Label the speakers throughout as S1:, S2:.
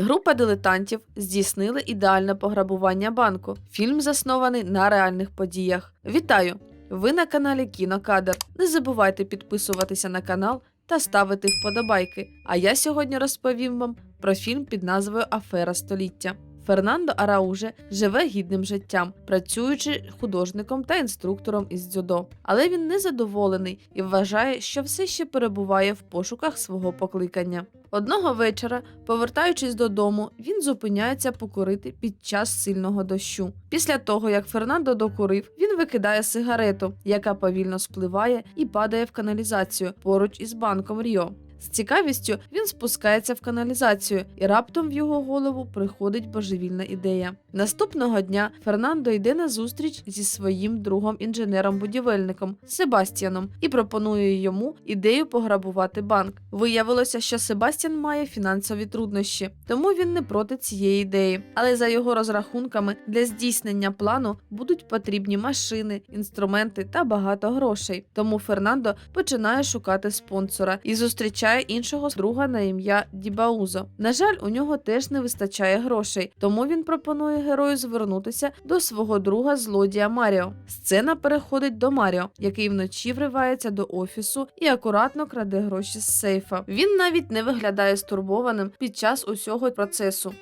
S1: Група дилетантів здійснили ідеальне пограбування банку. Фільм заснований на реальних подіях. Вітаю! Ви на каналі Кінокадр. Не забувайте підписуватися на канал та ставити вподобайки. А я сьогодні розповім вам про фільм під назвою Афера століття. Фернандо Арауже живе гідним життям, працюючи художником та інструктором із дзюдо. Але він не задоволений і вважає, що все ще перебуває в пошуках свого покликання. Одного вечора, повертаючись додому, він зупиняється покурити під час сильного дощу. Після того, як Фернандо докурив, він викидає сигарету, яка повільно спливає і падає в каналізацію поруч із банком Ріо. З цікавістю він спускається в каналізацію, і раптом в його голову приходить божевільна ідея. Наступного дня Фернандо йде на зустріч зі своїм другом інженером-будівельником Себастьяном і пропонує йому ідею пограбувати банк. Виявилося, що Себастьян має фінансові труднощі, тому він не проти цієї ідеї. Але за його розрахунками для здійснення плану будуть потрібні машини, інструменти та багато грошей. Тому Фернандо починає шукати спонсора і зустрічає іншого друга на ім'я Дібаузо. На жаль, у нього теж не вистачає грошей, тому він пропонує герою звернутися до свого друга злодія Маріо. Сцена переходить до Маріо, який вночі вривається до офісу і акуратно краде гроші з сейфа. Він навіть не виглядає стурбованим під час усього процесу.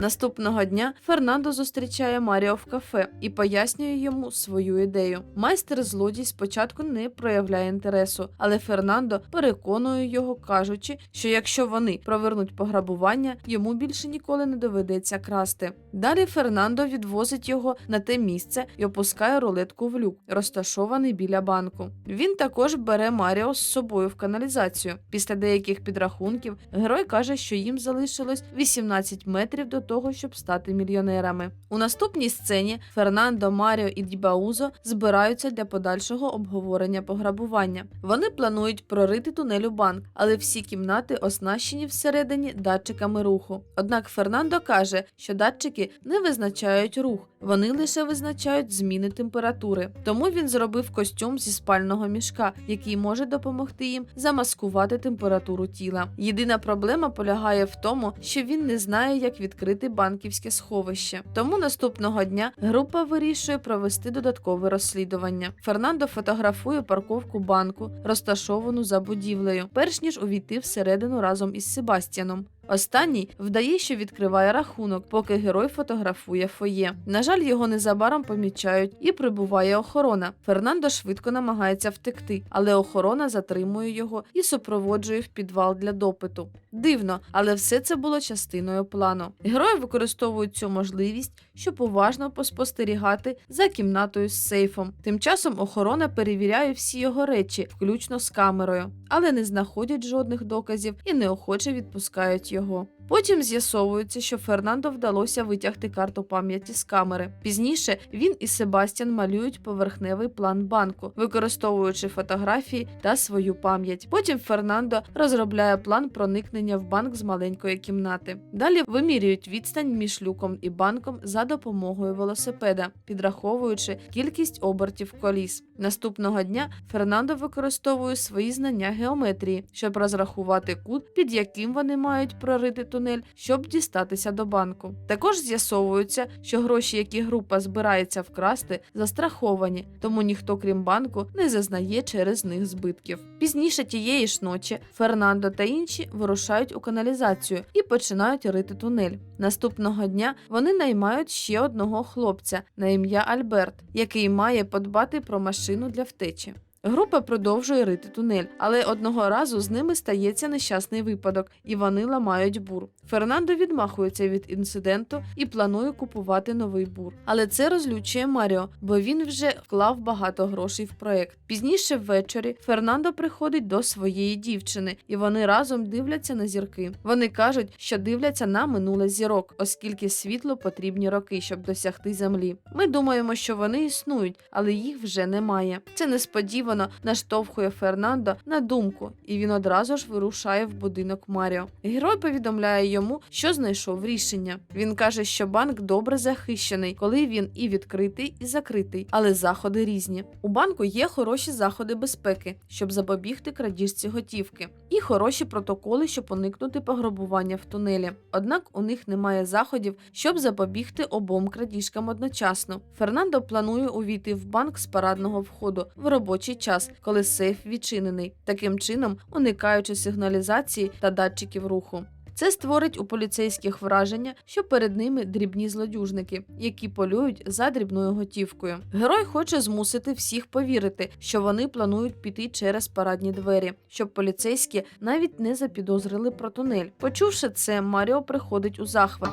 S1: Наступного дня Фернандо зустрічає Маріо в кафе і пояснює йому свою ідею. Майстер злодій спочатку не проявляє інтересу, але Фернандо переконує його, кажучи, що якщо вони провернуть пограбування, йому більше ніколи не доведеться красти. Далі Фернандо відвозить його на те місце і опускає рулетку в люк, розташований біля банку. Він також бере Маріо з собою в каналізацію. Після деяких підрахунків герой каже, що їм залишилось 18 метрів до того, щоб стати мільйонерами. У наступній сцені Фернандо, Маріо і Дібаузо збираються для подальшого обговорення пограбування. Вони планують прорити тунель у банк, але всі кімнати оснащені всередині датчиками руху. Однак Фернандо каже, що датчики не визначають рух, вони лише визначають зміни температури. Тому він зробив костюм зі спального мішка, який може допомогти їм замаскувати температуру тіла. Єдина проблема полягає в тому, що він не знає, як відкрити банківське сховище. Тому наступного дня група вирішує провести додаткове розслідування. Фернандо фотографує парковку банку, розташовану за будівлею, перш ніж увійти всередину разом із Себастьяном. Останній вдає, що відкриває рахунок, поки герой фотографує фоє. На жаль, його незабаром помічають і прибуває охорона. Фернандо швидко намагається втекти, але охорона затримує його і супроводжує в підвал для допиту. Дивно, але все це було частиною плану. Герої використовують цю можливість, щоб уважно поспостерігати за кімнатою з сейфом. Тим часом охорона перевіряє всі його речі, включно з камерою, але не знаходять жодних доказів і неохоче відпускають його його. Потім з'ясовується, що Фернандо вдалося витягти карту пам'яті з камери. Пізніше він і Себастьян малюють поверхневий план банку, використовуючи фотографії та свою пам'ять. Потім Фернандо розробляє план проникнення в банк з маленької кімнати. Далі вимірюють відстань між люком і банком за допомогою велосипеда, підраховуючи кількість обертів коліс. Наступного дня Фернандо використовує свої знання геометрії, щоб розрахувати кут, під яким вони мають прорити тунель, щоб дістатися до банку. Також з'ясовується, що гроші, які група збирається вкрасти, застраховані, тому ніхто, крім банку, не зазнає через них збитків. Пізніше тієї ж ночі Фернандо та інші вирушають у каналізацію і починають рити тунель. Наступного дня вони наймають ще одного хлопця на ім'я Альберт, який має подбати про машину для втечі. Група продовжує рити тунель, але одного разу з ними стається нещасний випадок, і вони ламають бур. Фернандо відмахується від інциденту і планує купувати новий бур. Але це розлючує Маріо, бо він вже вклав багато грошей в проект. Пізніше ввечері Фернандо приходить до своєї дівчини, і вони разом дивляться на зірки. Вони кажуть, що дивляться на минуле зірок, оскільки світло потрібні роки, щоб досягти землі. Ми думаємо, що вони існують, але їх вже немає. Це несподівано несподівано наштовхує Фернандо на думку, і він одразу ж вирушає в будинок Маріо. Герой повідомляє йому, що знайшов рішення. Він каже, що банк добре захищений, коли він і відкритий, і закритий, але заходи різні. У банку є хороші заходи безпеки, щоб запобігти крадіжці готівки, і хороші протоколи, щоб уникнути пограбування в тунелі. Однак у них немає заходів, щоб запобігти обом крадіжкам одночасно. Фернандо планує увійти в банк з парадного входу в робочий час, коли сейф відчинений, таким чином уникаючи сигналізації та датчиків руху. Це створить у поліцейських враження, що перед ними дрібні злодюжники, які полюють за дрібною готівкою. Герой хоче змусити всіх повірити, що вони планують піти через парадні двері, щоб поліцейські навіть не запідозрили про тунель. Почувши це, Маріо приходить у захват.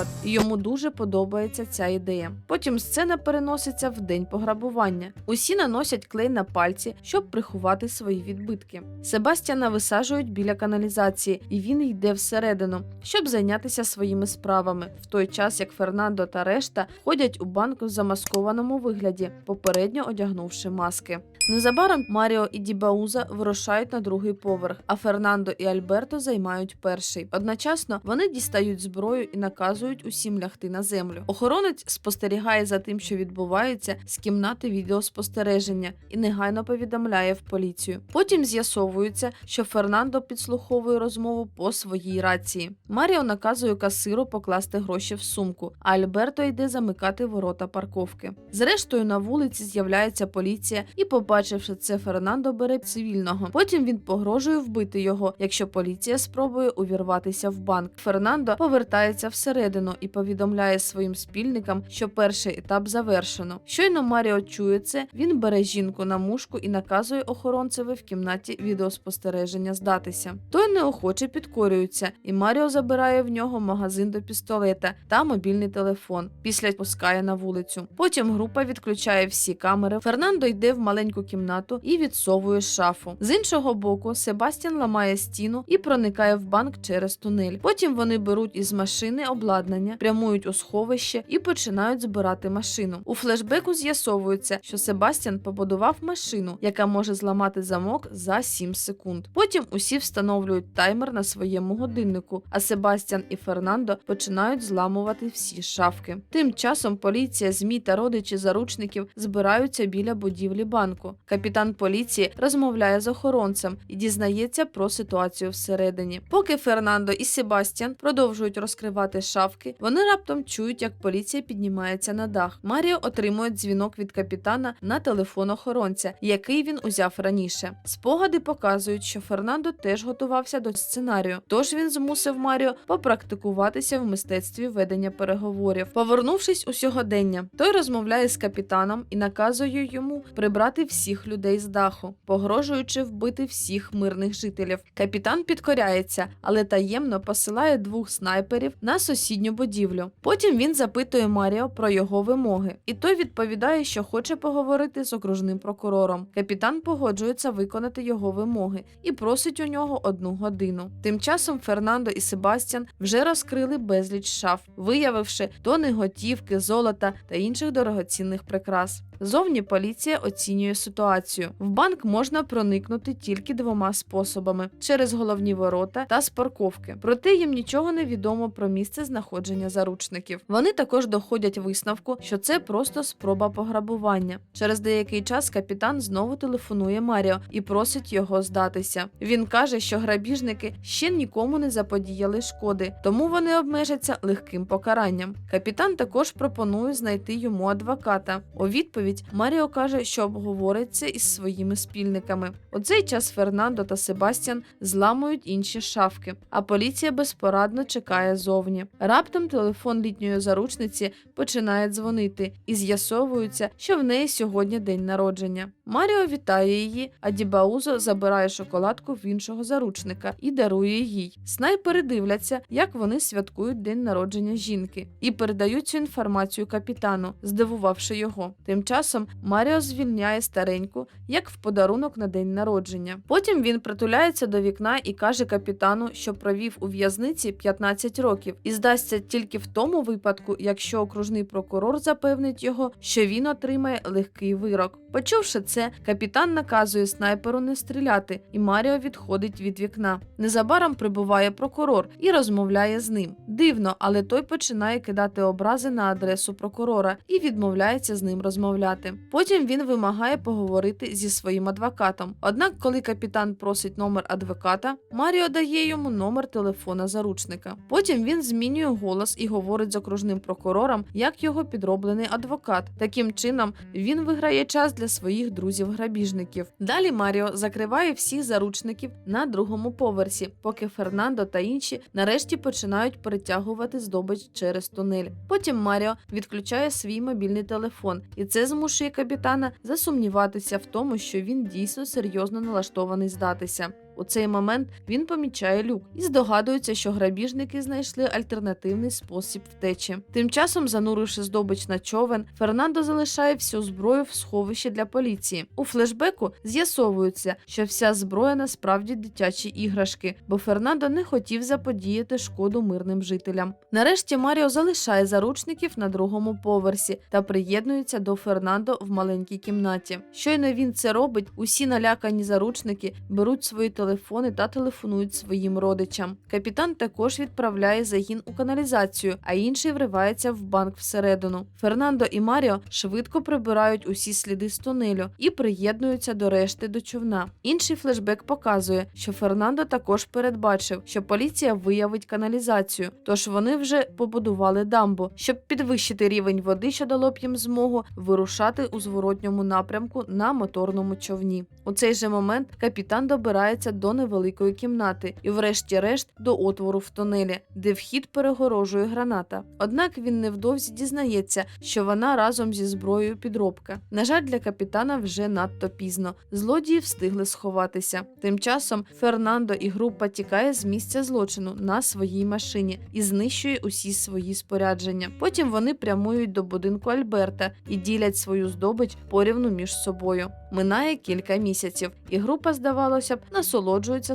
S2: Свалить.
S1: І Йому дуже подобається ця ідея. Потім сцена переноситься в день пограбування. Усі наносять клей на пальці, щоб приховати свої відбитки. Себастьяна висаджують біля каналізації, і він йде всередину, щоб зайнятися своїми справами, в той час як Фернандо та решта ходять у банк в замаскованому вигляді, попередньо одягнувши маски. Незабаром Маріо і Дібауза вирушають на другий поверх, а Фернандо і Альберто займають перший. Одночасно вони дістають зброю і наказують усім лягти на землю. Охоронець спостерігає за тим, що відбувається з кімнати відеоспостереження, і негайно повідомляє в поліцію. Потім з'ясовується, що Фернандо підслуховує розмову по своїй рації. Маріо наказує касиру покласти гроші в сумку, а Альберто йде замикати ворота парковки. Зрештою, на вулиці з'являється поліція і, побачивши це, Фернандо бере цивільного. Потім він погрожує вбити його, якщо поліція спробує увірватися в банк. Фернандо повертається всередину і повідомляє своїм спільникам, що перший етап завершено. Щойно Маріо чує це, він бере жінку на мушку і наказує охоронцеві в кімнаті відеоспостереження здатися. Той неохоче підкорюється, і Маріо забирає в нього магазин до пістолета та мобільний телефон. Після пускає на вулицю. Потім група відключає всі камери. Фернандо йде в маленьку кімнату і відсовує шафу. З іншого боку, Себастьян ламає стіну і проникає в банк через тунель. Потім вони беруть із машини обладнання, прямують у сховище і починають збирати машину. У флешбеку з'ясовується, що Себастьян побудував машину, яка може зламати замок за 7 секунд. Потім усі встановлюють таймер на своєму годиннику, а Себастьян і Фернандо починають зламувати всі шафки. Тим часом поліція, ЗМІ та родичі заручників збираються біля будівлі банку. Капітан поліції розмовляє з охоронцем і дізнається про ситуацію всередині. Поки Фернандо і Себастьян продовжують розкривати шафки, вони раптом чують, як поліція піднімається на дах. Маріо отримує дзвінок від капітана на телефон охоронця, який він узяв раніше. Спогади показують, що Фернандо теж готувався до сценарію, тож він змусив Маріо попрактикуватися в мистецтві ведення переговорів. Повернувшись у сьогодення, той розмовляє з капітаном і наказує йому прибрати всіх людей з даху, погрожуючи вбити всіх мирних жителів. Капітан підкоряється, але таємно посилає двох снайперів на сусідню будівлю. Потім він запитує Маріо про його вимоги, і той відповідає, що хоче поговорити з окружним прокурором. Капітан погоджується виконати його вимоги і просить у нього одну годину. Тим часом Фернандо і Себастьян вже розкрили безліч шаф, виявивши тони готівки, золота та інших дорогоцінних прикрас. Зовні поліція оцінює ситуацію. В банк можна проникнути тільки двома способами: через головні ворота та з парковки. Проте їм нічого не відомо про місце знаходження заручників. Вони також доходять висновку, що це просто спроба пограбування. Через деякий час капітан знову телефонує Маріо і просить його здатися. Він каже, що грабіжники ще нікому не заподіяли шкоди, тому вони обмежаться легким покаранням. Капітан також пропонує знайти йому адвоката. У відповідь Маріо каже, що обговорить це із своїми спільниками. У цей час Фернандо та Себастьян зламують інші шафки, а поліція безпорадно чекає зовні. Раптом телефон літньої заручниці починає дзвонити, і з'ясовується, що в неї сьогодні день народження. Маріо вітає її, а Дібаузо забирає шоколадку в іншого заручника і дарує їй. Снайпери дивляться, як вони святкують день народження жінки, і передають цю інформацію капітану, здивувавши його. Тим часом часом Маріо звільняє стареньку як в подарунок на день народження. Потім він притуляється до вікна і каже капітану, що провів у в'язниці 15 років, і здасться тільки в тому випадку, якщо окружний прокурор запевнить його, що він отримає легкий вирок. Почувши це, капітан наказує снайперу не стріляти, і Маріо відходить від вікна. Незабаром прибуває прокурор і розмовляє з ним. Дивно, але той починає кидати образи на адресу прокурора і відмовляється з ним розмовляти. Потім він вимагає поговорити зі своїм адвокатом. Однак, коли капітан просить номер адвоката, Маріо дає йому номер телефона заручника. Потім він змінює голос і говорить з окружним прокурором, як його підроблений адвокат. Таким чином він виграє час для своїх друзів-грабіжників. Далі Маріо закриває всіх заручників на другому поверсі, поки Фернандо та інші нарешті починають перетягувати здобич через тунель. Потім Маріо відключає свій мобільний телефон, і це змушує капітана засумніватися в тому, що він дійсно серйозно налаштований здатися. У цей момент він помічає люк і здогадується, що грабіжники знайшли альтернативний спосіб втечі. Тим часом, зануривши здобич на човен, Фернандо залишає всю зброю в сховищі для поліції. У флешбеку з'ясовується, що вся зброя насправді дитячі іграшки, бо Фернандо не хотів заподіяти шкоду мирним жителям. Нарешті Маріо залишає заручників на другому поверсі та приєднується до Фернандо в маленькій кімнаті. Щойно він це робить, усі налякані заручники беруть свої телефони та телефонують своїм родичам. Капітан також відправляє загін у каналізацію, а інший вривається в банк всередину. Фернандо і Маріо швидко прибирають усі сліди з тунелю і приєднуються до решти до човна. Інший флешбек показує, що Фернандо також передбачив, що поліція виявить каналізацію, тож вони вже побудували дамбу, щоб підвищити рівень води, що дало б їм змогу вирушати у зворотньому напрямку на моторному човні. У цей же момент капітан добирається до невеликої кімнати і, врешті-решт, до отвору в тунелі, де вхід перегорожує граната. Однак він невдовзі дізнається, що вона разом зі зброєю підробка. На жаль, для капітана вже надто пізно. Злодії встигли сховатися. Тим часом Фернандо і група тікає з місця злочину на своїй машині і знищує усі свої спорядження. Потім вони прямують до будинку Альберта і ділять свою здобич порівну між собою. Минає кілька місяців, і група, здавалося б, насолоджується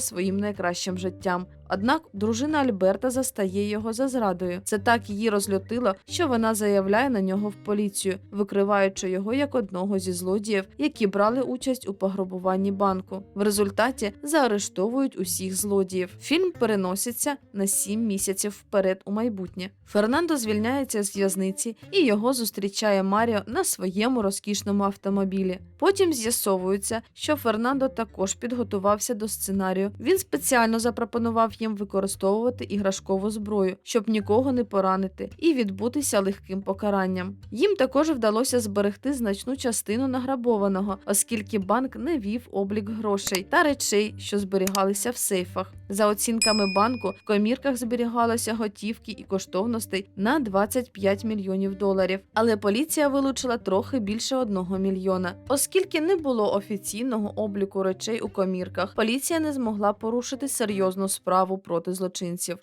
S1: своїм найкращим життям. Однак дружина Альберта застає його за зрадою. Це так її розлютило, що вона заявляє на нього в поліцію, викриваючи його як одного зі злодіїв, які брали участь у пограбуванні банку. В результаті заарештовують усіх злодіїв. Фільм переноситься на сім місяців вперед у майбутнє. Фернандо звільняється з в'язниці і його зустрічає Маріо на своєму розкішному автомобілі. Потім з'ясовується, що Фернандо також підготувався до сценарію. Він спеціально запропонував їм використовувати іграшкову зброю, щоб нікого не поранити і відбутися легким покаранням. Їм також вдалося зберегти значну частину награбованого, оскільки банк не вів облік грошей та речей, що зберігалися в сейфах. За оцінками банку, в комірках зберігалося готівки і коштовностей на 25 мільйонів доларів. Але поліція вилучила трохи більше одного мільйона. Оскільки не було офіційного обліку речей у комірках, поліція не змогла порушити серйозну справу проти злочинців.